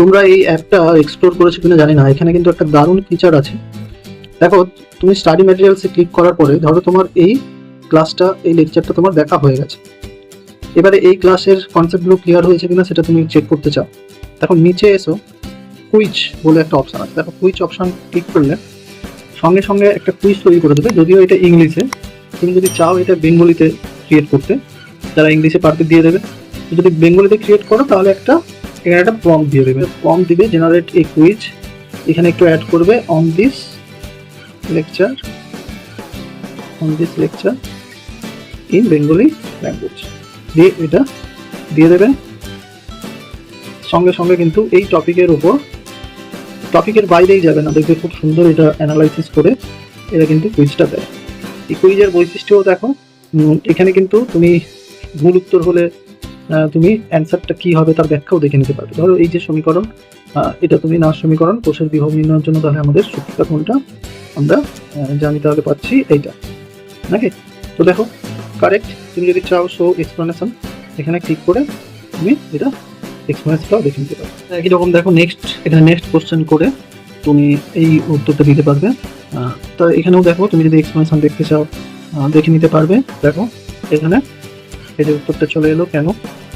তোমরা এই অ্যাপটা এক্সপ্লোর করেছ কিনা জানি না, এখানে কিন্তু একটা দারুণ ফিচার আছে। দেখো, তুমি স্টাডি ম্যাটেরিয়ালসে ক্লিক করার পরে ধরো তোমার এই ক্লাসটা এই লেকচারটা তোমার দেখা হয়ে গেছে। এবারে এই ক্লাসের কনসেপ্টগুলো ক্লিয়ার হয়েছে কিনা সেটা তুমি চেক করতে চাও। এখন নিচে এসো কুইজ বলে একটা অপশন আছে। দেখো কুইজ অপশন ক্লিক করলে সঙ্গে সঙ্গে একটা কুইজ তৈরি করে দেবে। যদিও এটা ইংলিশে, তুমি যদি চাও এটা বেঙ্গলিতে ক্রিয়েট করতে যারা ইংলিশে পারবে দিয়ে দেবে। যদি বেঙ্গলিতে ক্রিয়েট করো, তাহলে একটা এখানে একটা প্রম দিয়ে দেবে। প্রম দিবে জেনারেট এ কুইজ এখানে একটু অ্যাড করবে on this lecture on this lecture in Bengali language দিয়ে এটা দিয়ে দেবে। সঙ্গে সঙ্গে কিন্তু এই টপিকের উপর টপিকের বাইরেই যাবে না। দেখবে খুব সুন্দর এটা অ্যানালাইসিস করে এটা কিন্তু কুইজটা দেয়। এই কুইজের বৈশিষ্ট্যও দেখো। এখানে কিন্তু তুমি ভুল উত্তর হলে তুমি অ্যান্সারটা কি হবে তার ব্যাখ্যাও দেখে নিতে পারবে। ধরো এই যে সমীকরণ এটা তুমি না সমীকরণ, কোষের বিভব নির্ণয়ের জন্য তাহলে আমাদের সূত্রটা কোনটা? আমরা জানি তাহলে পাচ্ছি এইটা। নাকি? তো দেখো কারেক্ট তুমি যদি চাও শো এক্সপ্লেনেশন এখানে ক্লিক করে তুমি এটা এক্সপ্লেনেশনটাও দেখে নিতে পারবে। একই রকম দেখো নেক্সট এখানে নেক্সট কোশ্চেন করে তুমি এই উত্তরটা দিতে পারবে। তো এখানেও দেখো, তুমি যদি এক্সপ্লেনেশন দেখতে চাও দেখে নিতে পারবে। দেখো, এখানে এই যে উত্তরটা চলে এলো, কেন?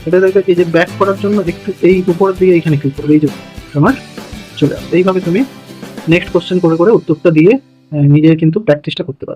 এটা দেখো, এই যে ব্যাক করার জন্য একটু এই উপরের দিকে এখানে ক্লিক করবে, এই যে তোমার চলে আসবে। এইভাবে তুমি নেক্সট কোশ্চেন করে করে উত্তরটা দিয়ে নিজে কিন্তু প্র্যাকটিসটা করতে পারবে